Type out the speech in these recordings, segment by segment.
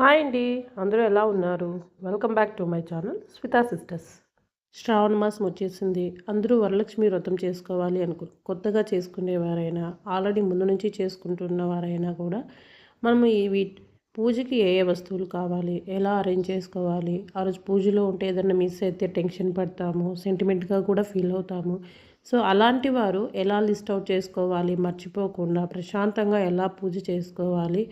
Hi అండి. అందరూ ఎలా ఉన్నారు? Welcome back to my channel Smitha sisters. శ్రావణ మాసం వచ్చేసింది. అందరూ వరలక్ష్మి వ్రతం చేసుకోవాలి అనుకు కొత్తగా చేసుకునేవారైనా ఆల్రెడీ ముందు నుంచి చేసుకుంటున్న వారైనా కూడా మనము ఈ వీ పూజకి ఏ ఏ వస్తువులు కావాలి ఎలా అరేంజ్ చేసుకోవాలి ఆ రోజు పూజలో ఉంటే ఏదైనా మిస్ అయితే టెన్షన్ పడతాము సెంటిమెంట్గా కూడా ఫీల్ అవుతాము. సో అలాంటి వారు ఎలా లిస్ట్ అవుట్ చేసుకోవాలి మర్చిపోకుండా ప్రశాంతంగా ఎలా పూజ చేసుకోవాలి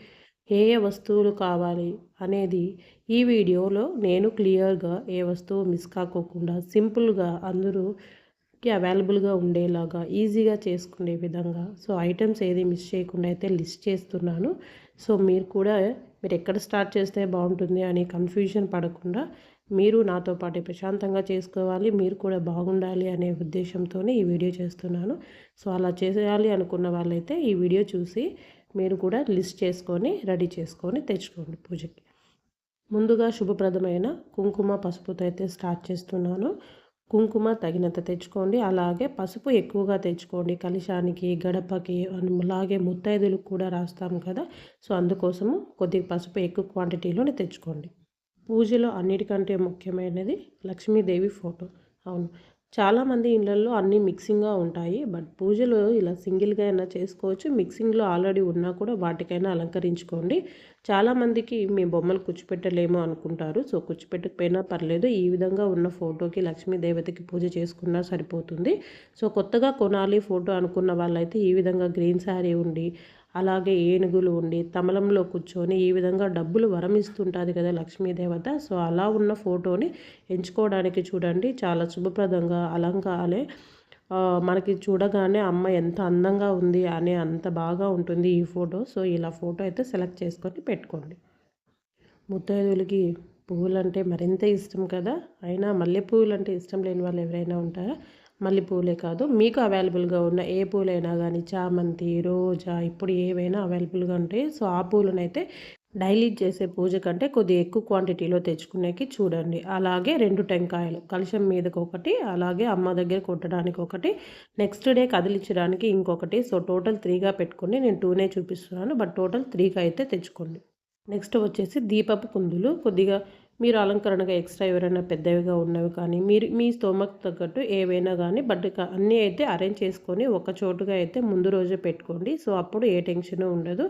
ఏ ఏ వస్తువులు కావాలి అనేది ఈ వీడియోలో నేను క్లియర్గా ఏ వస్తువు మిస్ కాకోకుండా సింపుల్గా అందరూకి అవైలబుల్గా ఉండేలాగా ఈజీగా చేసుకునే విధంగా సో ఐటమ్స్ ఏది మిస్ చేయకుండా అయితే లిస్ట్ చేస్తున్నాను. సో మీరు కూడా మీరు ఎక్కడ స్టార్ట్ చేస్తే బాగుంటుంది అని కన్ఫ్యూజన్ పడకుండా మీరు నాతో పాటు ప్రశాంతంగా చేసుకోవాలి మీరు కూడా బాగుండాలి అనే ఉద్దేశంతోనే ఈ వీడియో చేస్తున్నాను. సో అలా చేయాలి అనుకున్న వాళ్ళైతే ఈ వీడియో చూసి మీరు కూడా లిస్ట్ చేసుకొని రెడీ చేసుకొని తెచ్చుకోండి పూజకి. ముందుగా శుభప్రదమైన కుంకుమ పసుపుతో అయితే స్టార్ట్ చేస్తున్నాను. కుంకుమ తగినంత తెచ్చుకోండి. అలాగే పసుపు ఎక్కువగా తెచ్చుకోండి. కలిశానికి గడపకి అలాగే ముత్తైదులకు కూడా రాస్తాం కదా. సో అందుకోసము కొద్దిగా పసుపు ఎక్కువ క్వాంటిటీలోనే తెచ్చుకోండి. పూజలో అన్నిటికంటే ముఖ్యమైనది లక్ష్మీదేవి ఫోటో. అవును. చాలామంది ఇళ్ళల్లో అన్నీ మిక్సింగ్గా ఉంటాయి. బట్ పూజలు ఇలా సింగిల్గా అయినా చేసుకోవచ్చు. మిక్సింగ్లో ఆల్రెడీ ఉన్నా కూడా వాటికైనా అలంకరించుకోండి. చాలామందికి మీ బొమ్మలు కూర్చోపెట్టలేమో అనుకుంటారు. సో కూర్చోపెట్టకపోయినా పర్లేదు. ఈ విధంగా ఉన్న ఫోటోకి లక్ష్మీదేవతకి పూజ చేసుకున్నా సరిపోతుంది. సో కొత్తగా కొనాలి ఫోటో అనుకున్న వాళ్ళైతే ఈ విధంగా గ్రీన్ శారీ ఉండి అలాగే ఏనుగులు ఉండి తమలంలో కూర్చొని ఈ విధంగా డబ్బులు వరం ఇస్తుంటుంది కదా లక్ష్మీదేవత. సో అలా ఉన్న ఫోటోని ఎంచుకోవడానికి చూడండి. చాలా శుభప్రదంగా అలంకాలే. మనకి చూడగానే అమ్మ ఎంత అందంగా ఉంది అనే అంత బాగా ఉంటుంది ఈ ఫోటో. సో ఇలా ఫోటో అయితే సెలెక్ట్ చేసుకొని పెట్టుకోండి. ముత్తైదులకి పువ్వులు అంటే మరింత ఇష్టం కదా. అయినా మల్లె అంటే ఇష్టం లేని వాళ్ళు ఎవరైనా ఉంటారా? మల్లెపూలే కాదు మీకు అవైలబుల్గా ఉన్న ఏ పూలైనా కానీ చామంతి రోజా ఇప్పుడు ఏవైనా అవైలబుల్గా ఉంటాయి సో ఆ పూలనైతే డైలీ చేసే పూజ కంటే కొద్దిగా ఎక్కువ క్వాంటిటీలో తెచ్చుకునేకి చూడండి. అలాగే రెండు టెంకాయలు కలుషం మీదకి ఒకటి అలాగే అమ్మ దగ్గర కొట్టడానికి ఒకటి నెక్స్ట్ డే కదిలించడానికి ఇంకొకటి. సో టోటల్ త్రీగా పెట్టుకోండి నేను టూనే చూపిస్తున్నాను బట్ టోటల్ త్రీగా అయితే తెచ్చుకోండి. నెక్స్ట్ వచ్చేసి దీపపు కుందులు కొద్దిగా మీరు అలంకరణగా ఎక్స్ట్రా ఎవరైనా పెద్దవిగా ఉన్నవి కానీ మీరు మీ స్తోమకు తగ్గట్టు ఏవైనా కానీ బట్ అన్నీ అయితే అరేంజ్ చేసుకొని ఒక చోటుగా అయితే ముందు రోజే పెట్టుకోండి. సో అప్పుడు ఏ టెన్షన్ ఉండదు.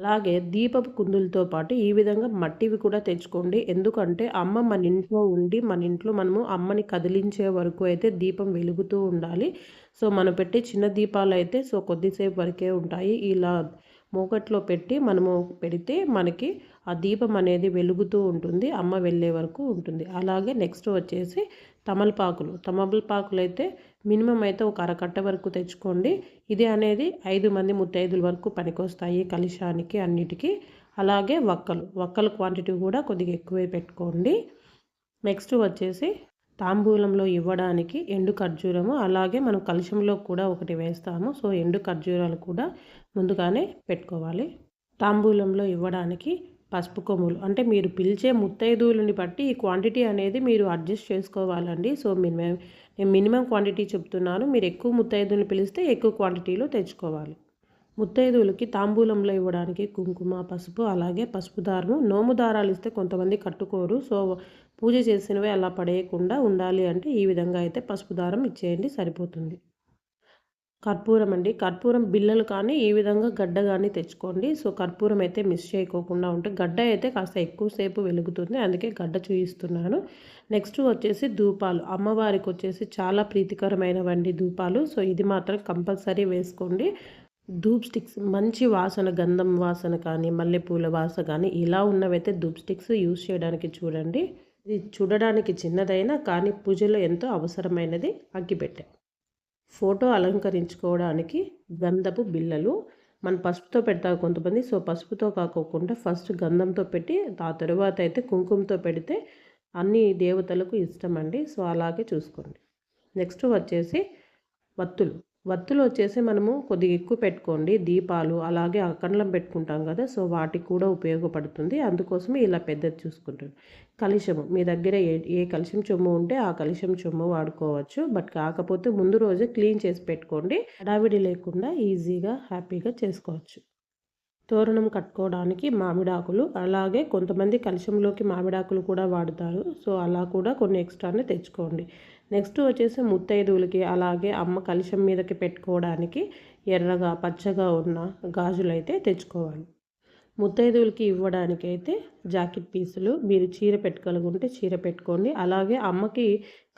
అలాగే దీపపు కుందులతో పాటు ఈ విధంగా మట్టివి కూడా తెచ్చుకోండి. ఎందుకంటే అమ్మ మన ఇంట్లో ఉండి మన ఇంట్లో మనము అమ్మని కదిలించే వరకు అయితే దీపం వెలుగుతూ ఉండాలి. సో మనం పెట్టే చిన్న దీపాలు అయితే సో కొద్దిసేపు వరకే ఉంటాయి. ఇలా మూకట్లో పెట్టి మనము పెడితే మనకి ఆ దీపం అనేది వెలుగుతూ ఉంటుంది అమ్మ వెళ్ళే వరకు ఉంటుంది. అలాగే నెక్స్ట్ వచ్చేసి తమలపాకులు. తమలపాకులు అయితే మినిమం అయితే ఒక అరకట్ట వరకు తెచ్చుకోండి. ఇది అనేది ఐదు మంది ముత్తైదుల వరకు పనికొస్తాయి కలిశానికి అన్నిటికీ. అలాగే వక్కలు. వక్కల క్వాంటిటీ కూడా కొద్దిగా ఎక్కువే పెట్టుకోండి. నెక్స్ట్ వచ్చేసి తాంబూలంలో ఇవ్వడానికి ఎండు ఖర్జూరము అలాగే మనం కలుషంలో కూడా ఒకటి వేస్తాము. సో ఎండు ఖర్జూరాలు కూడా ముందుగానే పెట్టుకోవాలి. తాంబూలంలో ఇవ్వడానికి పసుపు కొమ్ములు. అంటే మీరు పిలిచే ముత్తైదువులని బట్టి ఈ క్వాంటిటీ అనేది మీరు అడ్జస్ట్ చేసుకోవాలండి. సో మినిమం నేను మినిమం క్వాంటిటీ చెప్తున్నాను. మీరు ఎక్కువ ముత్తైదువులు పిలిస్తే ఎక్కువ క్వాంటిటీలో తెచ్చుకోవాలి. ముత్తైదువులకి తాంబూలంలో ఇవ్వడానికి కుంకుమ పసుపు అలాగే పసుపు దారము. నోము దారాలు ఇస్తే కొంతమంది కట్టుకోరు. సో పూజ చేసినవి అలా పడేయకుండా ఉండాలి అంటే ఈ విధంగా అయితే పసుపు దారం ఇచ్చేయండి సరిపోతుంది. కర్పూరం అండి. కర్పూరం బిల్లలు కానీ ఈ విధంగా గడ్డ కానీ తెచ్చుకోండి. సో కర్పూరం అయితే మిస్ చేయకోకుండా ఉంటే గడ్డ అయితే కాస్త ఎక్కువసేపు వెలుగుతుంది. అందుకే గడ్డ చూపిస్తున్నాను నెక్స్ట్ వచ్చేసి ధూపాలు. అమ్మవారికి వచ్చేసి చాలా ప్రీతికరమైనవండి ధూపాలు. సో ఇది మాత్రం కంపల్సరీ వేసుకోండి. ధూప్ స్టిక్స్ మంచి వాసన గంధం వాసన కానీ మల్లెపూల వాసన కానీ ఇలా ఉన్నవైతే ధూప్ స్టిక్స్ యూస్ చేయడానికి చూడండి. ఇది చూడడానికి చిన్నదైనా కానీ పూజలో ఎంతో అవసరమైనది అగ్గిపెట్టె. ఫోటో అలంకరించుకోవడానికి గంధపు బిళ్ళలు మన పసుపుతో పెడతారు కొంతమంది. సో పసుపుతో కాకోకుండా ఫస్ట్ గంధంతో పెట్టి ఆ తర్వాత అయితే కుంకుమతో పెడితే అన్ని దేవతలకు ఇష్టం అండి సో అలాగే చూసుకోండి. నెక్స్ట్ వచ్చేసి వత్తులు. వత్తులు వచ్చేసి మనము కొద్దిగా ఎక్కువ పెట్టుకోండి. దీపాలు అలాగే అకండ్లం పెట్టుకుంటాం కదా సో వాటికి కూడా ఉపయోగపడుతుంది. అందుకోసమే ఇలా పెద్దది చూసుకుంటాను. కలిశము మీ దగ్గర ఏ ఏ కలిశం చొమ్ము ఉంటే ఆ కలిశం చొమ్ము వాడుకోవచ్చు. బట్ కాకపోతే ముందు రోజే క్లీన్ చేసి పెట్టుకోండి. హడావిడి లేకుండా ఈజీగా హ్యాపీగా చేసుకోవచ్చు. తోరణం కట్టుకోవడానికి మామిడాకులు అలాగే కొంతమంది కలుషంలోకి మామిడాకులు కూడా వాడతారు. సో అలా కూడా కొన్ని ఎక్స్ట్రానే తెచ్చుకోండి. నెక్స్ట్ వచ్చేసి ముత్తైదువులకి అలాగే అమ్మ కలుషం మీదకి పెట్టుకోవడానికి ఎర్రగా పచ్చగా ఉన్న గాజులు అయితే తెచ్చుకోవాలి. ముత్తైదువులకి ఇవ్వడానికి అయితే జాకెట్ పీసులు మీరు చీర పెట్టుకోగలుగుంటే చీర పెట్టుకోండి. అలాగే అమ్మకి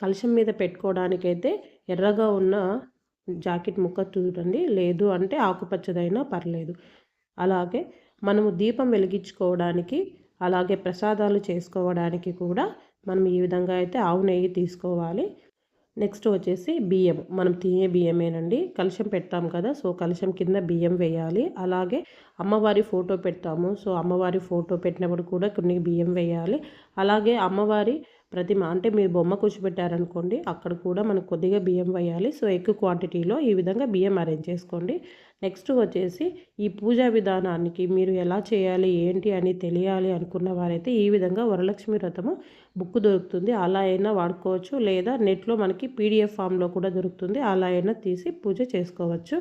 కలుషం మీద పెట్టుకోవడానికైతే ఎర్రగా ఉన్న జాకెట్ ముక్క చూడండి. లేదు అంటే ఆకుపచ్చదైనా పర్లేదు. అలాగే మనము దీపం వెలిగించుకోవడానికి అలాగే ప్రసాదాలు చేసుకోవడానికి కూడా మనం ఈ విధంగా అయితే ఆవు నెయ్యి తీసుకోవాలి. నెక్స్ట్ వచ్చేసి బియ్యం. మనం తినే బియ్యమేనండి. కలుషం పెడతాం కదా సో కలుషం కింద బియ్యం వేయాలి. అలాగే అమ్మవారి ఫోటో పెడతాము. సో అమ్మవారి ఫోటో పెట్టినప్పుడు కూడా కొన్ని బియ్యం వేయాలి. అలాగే అమ్మవారి ప్రతిమ అంటే మీరు బొమ్మ కూర్చోబెట్టారనుకోండి అక్కడ కూడా మనకు కొద్దిగా బియ్యం వేయాలి. సో ఎక్కువ క్వాంటిటీలో ఈ విధంగా బియ్యం అరేంజ్ చేసుకోండి. నెక్స్ట్ వచ్చేసి ఈ పూజా విధానానికి మీరు ఎలా చేయాలి ఏంటి అని తెలియాలి అనుకున్న వారైతే ఈ విధంగా వరలక్ష్మి వ్రతము బుక్ దొరుకుతుంది. అలా అయినా వాడుకోవచ్చు. లేదా నెట్లో మనకి పీడిఎఫ్ ఫామ్లో కూడా దొరుకుతుంది. అలా అయినా తీసి పూజ చేసుకోవచ్చు.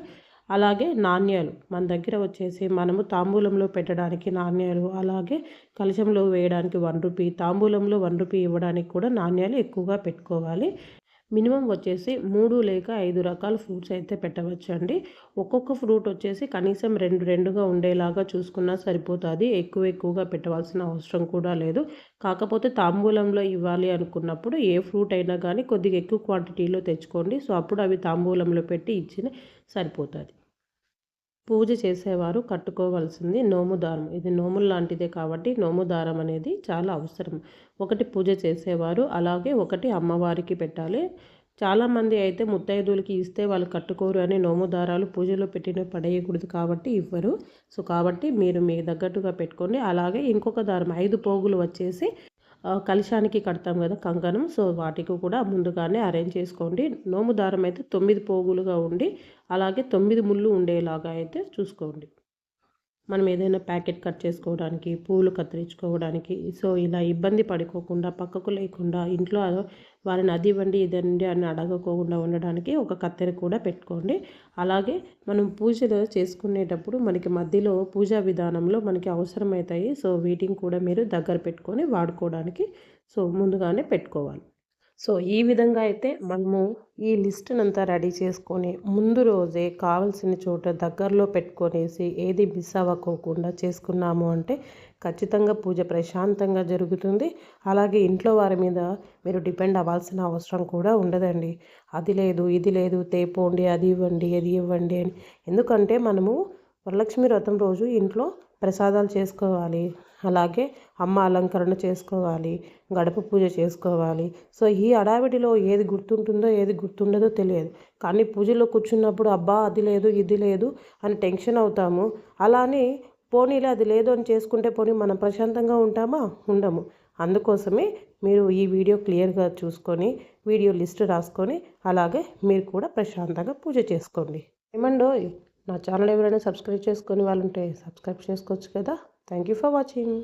అలాగే నాణ్యాలు. మన దగ్గర వచ్చేసి మనము తాంబూలంలో పెట్టడానికి నాణ్యాలు అలాగే కలశంలో వేయడానికి వన్ రూపీ తాంబూలంలో వన్ రూపీ ఇవ్వడానికి కూడా నాణ్యాలు ఎక్కువగా పెట్టుకోవాలి. మినిమం వచ్చేసి మూడు లేక ఐదు రకాల ఫ్రూట్స్ అయితే పెట్టవచ్చండి. ఒక్కొక్క ఫ్రూట్ వచ్చేసి కనీసం రెండు రెండుగా ఉండేలాగా చూసుకున్నా సరిపోతుంది. ఎక్కువ ఎక్కువగా పెట్టవలసిన అవసరం కూడా లేదు. కాకపోతే తాంబూలంలో ఇవ్వాలి అనుకున్నప్పుడు ఏ ఫ్రూట్ అయినా కానీ కొద్దిగా ఎక్కువ క్వాంటిటీలో తెచ్చుకోండి. సో అప్పుడు అవి తాంబూలంలో పెట్టి ఇచ్చిన సరిపోతుంది. పూజ చేసేవారు కట్టుకోవాల్సింది నోము దారం ఇది నోములు లాంటిదే కాబట్టి నోము దారం అనేది చాలా అవసరం. ఒకటి పూజ చేసేవారు అలాగే ఒకటి అమ్మవారికి పెట్టాలి. చాలామంది అయితే ముత్తైదులకి ఇస్తే వాళ్ళు కట్టుకోరు అని నోము దారాలు పూజలో పెట్టిన పడేయకూడదు కాబట్టి ఇవ్వరు. సో కాబట్టి మీరు మీ తగ్గట్టుగా పెట్టుకోండి. అలాగే ఇంకొక దారం ఐదు పోగులు వచ్చేసి కలశానికి కడతాం కదా కంకణం. సో వాటికి కూడా ముందుగానే అరేంజ్ చేసుకోండి. నోము దారం అయితే తొమ్మిది పోగులుగా ఉండి అలాగే తొమ్మిది ముళ్ళు ఉండేలాగా అయితే చూసుకోండి. మనం ఏదైనా ప్యాకెట్ కట్ చేసుకోవడానికి పూలు కత్తిరించుకోవడానికి సో ఇలా ఇబ్బంది పడుకోకుండా పక్కకు లేకుండా ఇంట్లో వారిని అది ఇవ్వండి ఇదండి అని అడగకోకుండా ఉండడానికి ఒక కత్తెర కూడా పెట్టుకోండి. అలాగే మనం పూజలు చేసుకునేటప్పుడు మనకి మధ్యలో పూజా విధానంలో మనకి అవసరమవుతాయి సో వీటిని కూడా మీరు దగ్గర పెట్టుకొని వాడుకోవడానికి సో ముందుగానే పెట్టుకోవాలి. సో ఈ విధంగా అయితే మనము ఈ లిస్ట్నంతా రెడీ చేసుకొని ముందు రోజే కావాల్సిన చోట దగ్గరలో పెట్టుకొనేసి ఏది మిస్ అవ్వకోకుండా చేసుకున్నాము అంటే ఖచ్చితంగా పూజ ప్రశాంతంగా జరుగుతుంది. అలాగే ఇంట్లో వారి మీద మీరు డిపెండ్ అవ్వాల్సిన అవసరం కూడా ఉండదండి. అది లేదు ఇది లేదు తేపోండి అది ఇవ్వండి అది ఇవ్వండి అని. ఎందుకంటే మనము వరలక్ష్మి వ్రతం రోజు ఇంట్లో ప్రసాదాలు చేసుకోవాలి. అలాగే అమ్మ అలంకరణ చేసుకోవాలి. గడప పూజ చేసుకోవాలి. సో ఈ అడావిడిలో ఏది గుర్తుంటుందో ఏది గుర్తుండదో తెలియదు. కానీ పూజలో కూర్చున్నప్పుడు అబ్బా అది లేదు ఇది లేదు అని టెన్షన్ అవుతాము. అలానే పోనీలే అది లేదు అని చేసుకుంటే పోనీ మనం ప్రశాంతంగా ఉంటామా? ఉండము. అందుకోసమే మీరు ఈ వీడియో క్లియర్గా చూసుకొని వీడియో లిస్ట్ రాసుకొని అలాగే మీరు కూడా ప్రశాంతంగా పూజ చేసుకోండి. ఏమండో నా ఛానల్ ఎవరైనా సబ్స్క్రైబ్ చేసుకొని వాళ్ళు ఉంటే సబ్స్క్రైబ్ చేసుకోవచ్చు కదా. Thank you for watching